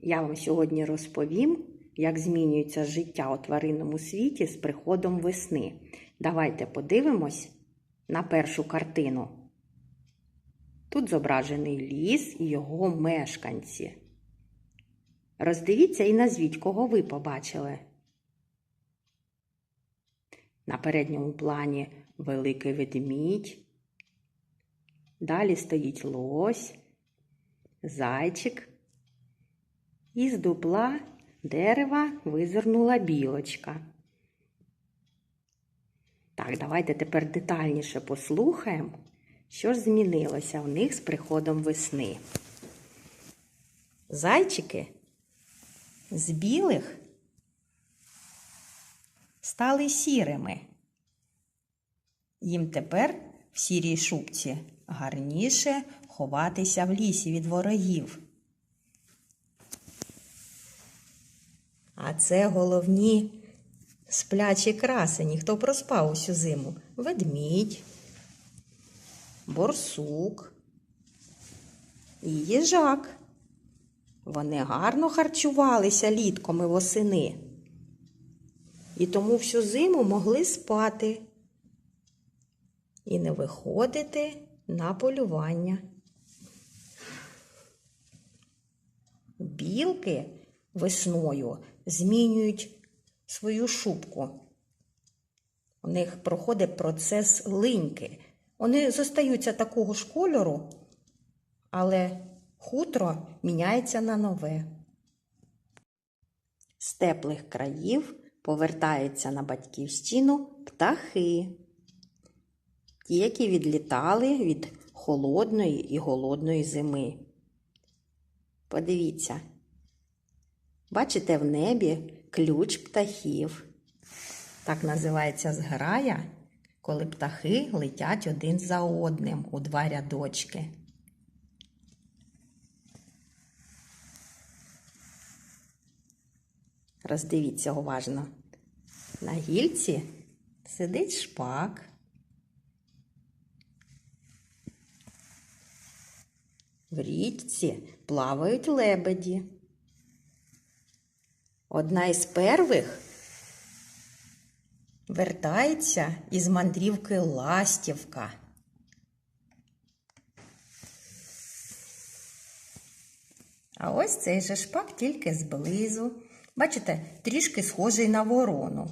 Я вам сьогодні розповім, як змінюється життя у тваринному світі з приходом весни. Давайте подивимось на першу картину. Тут зображений ліс і його мешканці. Роздивіться і назвіть, кого ви побачили. На передньому плані великий ведмідь. Далі стоїть лось, зайчик. Із дупла дерева визирнула білочка. Так, давайте тепер детальніше послухаємо, що ж змінилося в них з приходом весни. Зайчики з білих стали сірими. Їм тепер в сірій шубці гарніше ховатися в лісі від ворогів. А це головні сплячі красені, хто проспав усю зиму. Ведмідь, борсук і їжак. Вони гарно харчувалися літком і восени. І тому всю зиму могли спати і не виходити на полювання. Білки весною змінюють свою шубку. У них проходить процес линьки. Вони зостаються такого ж кольору, але хутро міняється на нове. З теплих країв повертаються на батьківщину птахи, ті, які відлітали від холодної і голодної зими. Подивіться, бачите в небі ключ птахів. Так називається зграя, коли птахи летять один за одним у два рядочки. Роздивіться уважно. На гільці сидить шпак. В річці плавають лебеді. Одна із первих вертається із мандрівки ластівка. А ось цей же шпак тільки зблизу. Бачите, трішки схожий на ворону.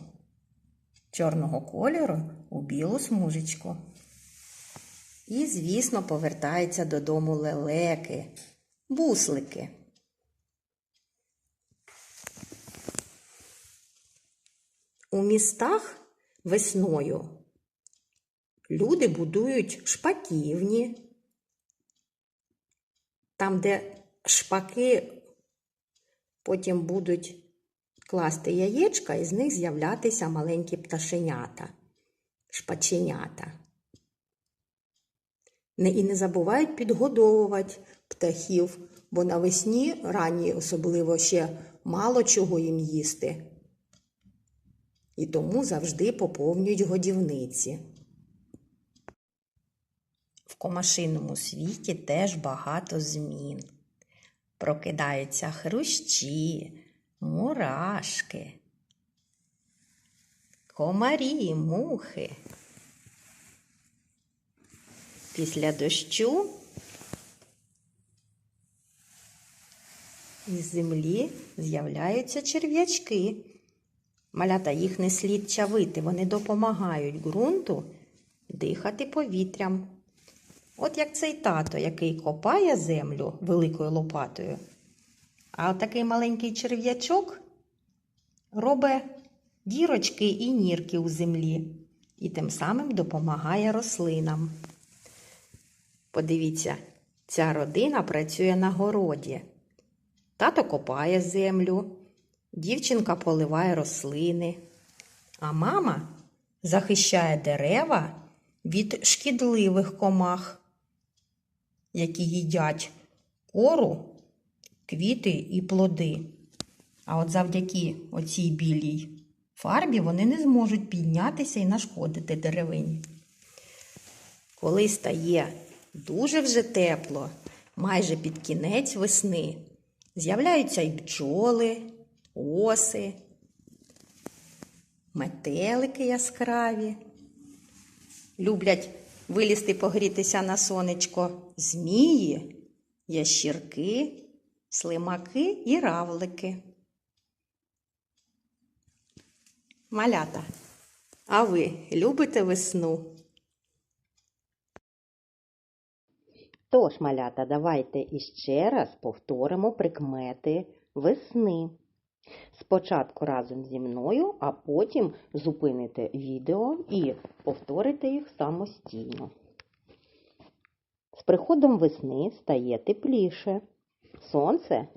Чорного кольору у білу смужечку. І, звісно, повертаються додому лелеки, буслики. У містах весною люди будують шпаківні, там, де шпаки потім будуть класти яєчка, і з них з'являтися маленькі пташенята, шпаченята. І не забувають підгодовувати птахів, бо навесні ранні особливо ще мало чого їм їсти. І тому завжди поповнюють годівниці. В комашиному світі теж багато змін. Прокидаються хрущі, мурашки, комарі, мухи. Після дощу із землі з'являються черв'ячки. Малята їх не слід чавити, вони допомагають ґрунту дихати повітрям. От як цей тато, який копає землю великою лопатою, а такий маленький черв'ячок робить дірочки і нірки у землі і тим самим допомагає рослинам. Подивіться, ця родина працює на городі. Тато копає землю, дівчинка поливає рослини, а мама захищає дерева від шкідливих комах, які їдять кору, квіти і плоди. А от завдяки оцій білій фарбі вони не зможуть піднятися і нашкодити деревині. Коли стає дуже вже тепло, майже під кінець весни, З'являються і бджоли, оси, метелики яскраві. Люблять вилізти погрітися на сонечко змії, ящірки, слимаки і равлики. Малята, а ви любите весну? Тож, малята, давайте іще раз повторимо прикмети весни. Спочатку разом зі мною, а потім зупините відео і повторите їх самостійно. З приходом весни стає тепліше. Сонце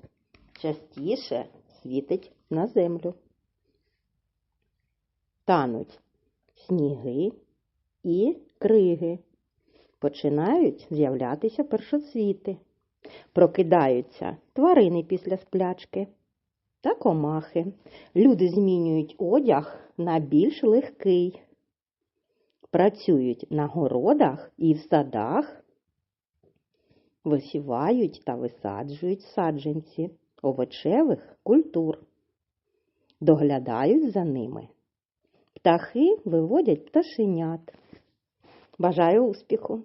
частіше світить на землю. Тануть сніги і криги. Починають з'являтися першоцвіти. Прокидаються тварини після сплячки та комахи. Люди змінюють одяг на більш легкий. Працюють на городах і в садах, висівають та висаджують саджанці овочевих культур. Доглядають за ними. Птахи виводять пташенят. Бажаю успіху!